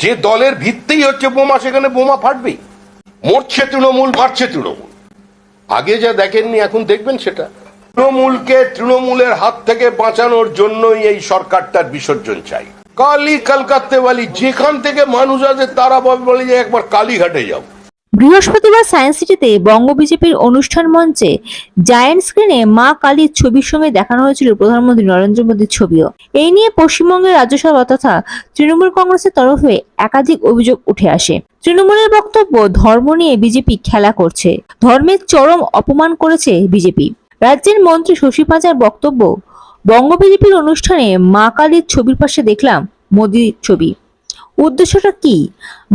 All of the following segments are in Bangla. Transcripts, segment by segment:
যে দলের ভিত্তিই হচ্ছে বোমা, সেখানে বোমা ফাটবেই। মরছে তৃণমূল, মারছে তৃণমূল। আগে যা দেখেননি, এখন দেখবেন সেটা। তৃণমূলকে তৃণমূলের হাত থেকে বাঁচানোর জন্যই এই সরকারটার বিসর্জন চাই। কালী কলকাতে যেখান থেকে মানুষ আছে, তারা বলে যে একবার কালীঘাটে যাও। বৃহস্পতিবার সায়েন্স সিটিতে বঙ্গ বিজেপির অনুষ্ঠান মঞ্চে জায়ান্ট স্ক্রিনে মা কালীর ছবির সঙ্গে দেখানো হয়েছিল প্রধানমন্ত্রী নরেন্দ্র মোদীর ছবিও। এই নিয়ে পশ্চিমবঙ্গের রাজ্যসভা তথা তৃণমূল কংগ্রেসের তরফে একাধিক অভিযোগ উঠে আসে। তৃণমূলের বক্তব্য, ধর্ম নিয়ে বিজেপি খেলা করছে। ধর্মের চরম অপমান করেছে বিজেপি। রাজ্যের মন্ত্রী শশী পাঁচার বক্তব্য, বঙ্গ বিজেপির অনুষ্ঠানে মা কালীর ছবির পাশে দেখলাম মোদীর ছবি। উদ্দেশ্যটা কি?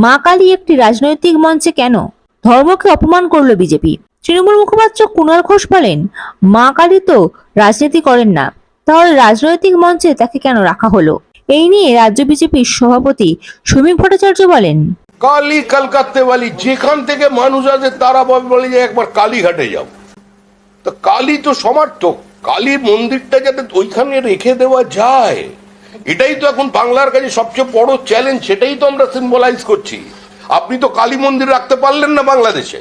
মা কালী একটি রাজনৈতিক মঞ্চে কেন? ধর্মকে অপমান করল বিজেপি। তৃণমূল মুখপাত্র কুণাল ঘোষ বলেন, মা কালী তো রাজনীতি করেন না, তাহলে রাজনৈতিক মঞ্চে তাকে কেন রাখা হলো? এই নিয়ে রাজ্য বিজেপির সভাপতি শ্রমিক ভট্টাচার্য বলেন, কালী কলকাতে যেখান থেকে মানুষ আছে তারা বলে যে একবার কালীঘাটে যাও। তো কালী তো সমার্থক কালী মন্দিরটা যাতে ওইখানে রেখে দেওয়া যায়। এটাই তো এখন বাংলার কাছে সবচেয়ে বড় চ্যালেঞ্জ সেটাই তো আমরা সিম্বলাইজ করছি। আপনি তো কালী মন্দির রাখতে পারলেন না বাংলাদেশে।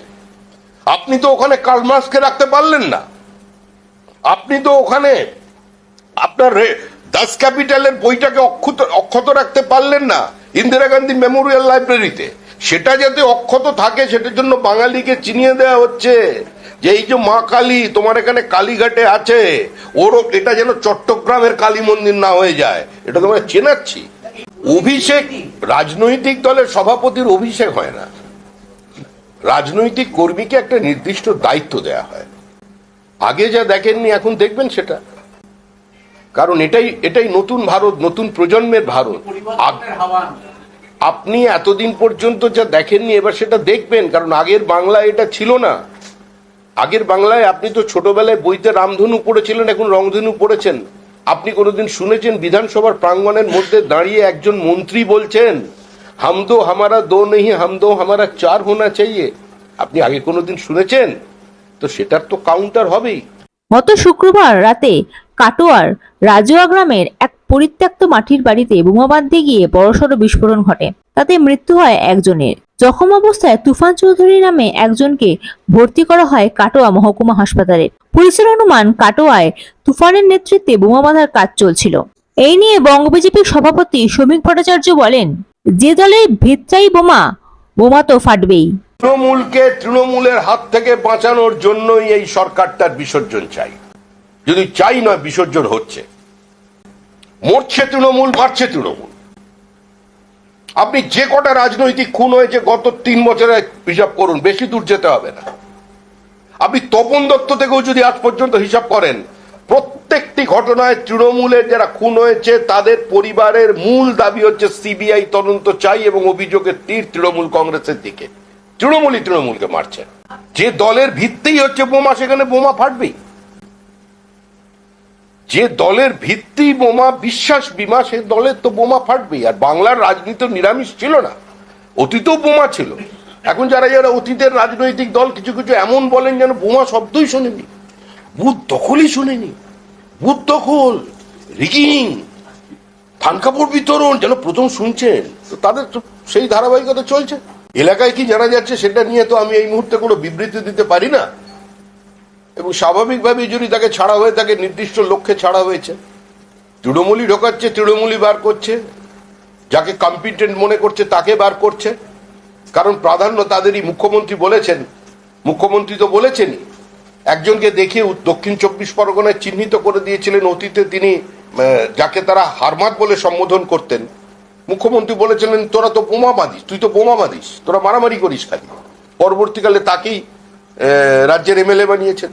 আপনি তো ওখানে কালমাসকে রাখতে পারলেন না। আপনি তো ওখানে আপনার দাস ক্যাপিটালের বইটাকে অক্ষত অক্ষত রাখতে পারলেন না, ইন্দিরা গান্ধী মেমোরিয়াল লাইব্রেরিতে। সেটা যাতে অক্ষত থাকে, সেটার জন্য বাঙালিকে চিনিয়ে দেওয়া হচ্ছে। যে এই যে মা কালী তোমার এখানে কালীঘাটে আছে ওর এটা যেন চট্টগ্রামের কালী মন্দির না হয়ে যায় এটা তোমরা চেনাচ্ছি। অভিষেক রাজনৈতিক দলের সভাপতির অভিষেক হয় না। রাজনৈতিক কর্মীকে একটা নির্দিষ্ট দায়িত্ব দেয়া হয়। আগে যা দেখেননি এখন দেখবেন সেটা। কারণ এটাই এটাই নতুন ভারত নতুন প্রজন্মের ভারত। আপ- আপনি এতদিন পর্যন্ত যা দেখেননি এবার সেটা দেখবেন কারণ আগের বাংলায় এটা ছিল না। আগের বাংলায় আপনি তো ছোটবেলায় বইতে রামধনু পড়েছিলেন, এখন রংধনু পড়েছেন। আপনি কোনোদিন শুনেছেন বিধানসভার প্রাঙ্গণের মধ্যে দাঁড়িয়ে একজন মন্ত্রী বলছেন হামদো হামারা দো নেই হামদো হামারা চার হোনা চাইয়ে আপনি আগে কোনোদিন শুনেছেন? তো সেটার তো কাউন্টার হবেই। গত শুক্রবার রাতে কাটোয়ার রাজুয়া গ্রামের এক পরিত্যক্ত মাটির বাড়িতে বোমা বাঁধতে গিয়ে বড়সড় বিস্ফোরণ ঘটে। তাতে মৃত্যু হয় একজনের। জখম অবস্থায় তুফান চৌধুরী নামে একজনকে ভর্তি করা হয় কাটোয়া মহকুমা হাসপাতালে। পুলিশের অনুমান, কাটোয়ায় তুফানের নেতৃত্বে বোমা বাঁধার কাজ চলছিল। এই নিয়ে বঙ্গ বিজেপির সভাপতি শ্রমিক ভট্টাচার্য বলেন, যে দলের ভিত্তাই বোমা বোমা তো ফাটবেই। তৃণমূলকে তৃণমূলের হাত থেকে বাঁচানোর জন্যই এই সরকারটার বিসর্জন চাই। যদি চাই নয়, বিসর্জন হচ্ছে। মরছে তৃণমূল মারছে তৃণমূল। আপনি যে কটা রাজনৈতিক খুন হয়েছে গত তিন বছরে হিসাব করুন, বেশি দূর যেতে হবে না। আপনি তপন দত্ত থেকেও যদি আজ পর্যন্ত হিসাব করেন, প্রত্যেকটি ঘটনায় তৃণমূলের যারা খুন হয়েছে, তাদের পরিবারের মূল দাবি হচ্ছে সিবিআই তদন্ত চাই এবং অভিযোগের তীর তৃণমূল কংগ্রেসের দিকে। তৃণমূলই তৃণমূলকে মারছে। যে দলের ভিত্তিই হচ্ছে বোমা, সেখানে বোমা ফাটবেই। যে দলের ভিত্তি বোমা, বিশ্বাস বিমা, সে দলের তো বোমা ফাটবেই। আর বাংলার রাজনীতি নিরামিষ ছিল না, অতীতেও বোমা ছিল। এখন যারা যারা অতীতের রাজনৈতিক দল, কিছু কিছু এমন বলেন যেন বোমা শব্দই শোনেনি। বুথ দখলই শুনেনি। বুথ দখল, রিগিং থান কাপড় বিতরণ যেন প্রথম শুনছেন, তো তাদের সেই ধারাবাহিকতা চলছে। এলাকায় কি জানা যাচ্ছে সেটা নিয়ে তো আমি এই মুহূর্তে কোনো বিবৃতি দিতে পারি না। এবং স্বাভাবিকভাবেই যদি তাকে ছাড়া হয়ে থাকে, নির্দিষ্ট লক্ষ্যে ছাড়া হয়েছে। তৃণমূলই ঢোকাচ্ছে, তৃণমূলই বার করছে। যাকে কম্পিটেন্ট মনে করছে, তাকে বার করছে। কারণ প্রাধান্য তাদেরই, মুখ্যমন্ত্রী বলেছেন। মুখ্যমন্ত্রী তো বলেছেনই। একজনকে উত- দক্ষিণ চব্বিশ পরগনায় চিহ্নিত করে দিয়েছিলেন অতীতে তিনি যাকে তারা হারমাত বলে সম্বোধন করতেন। মুখ্যমন্ত্রী বলেছিলেন, তোরা তো বোমা বাঁধিস তুই তো বোমা বাঁধিস তোরা মারামারি করিস খালি। পরবর্তীকালে তাকেই রাজ্যের এমএলএ বানিয়েছেন।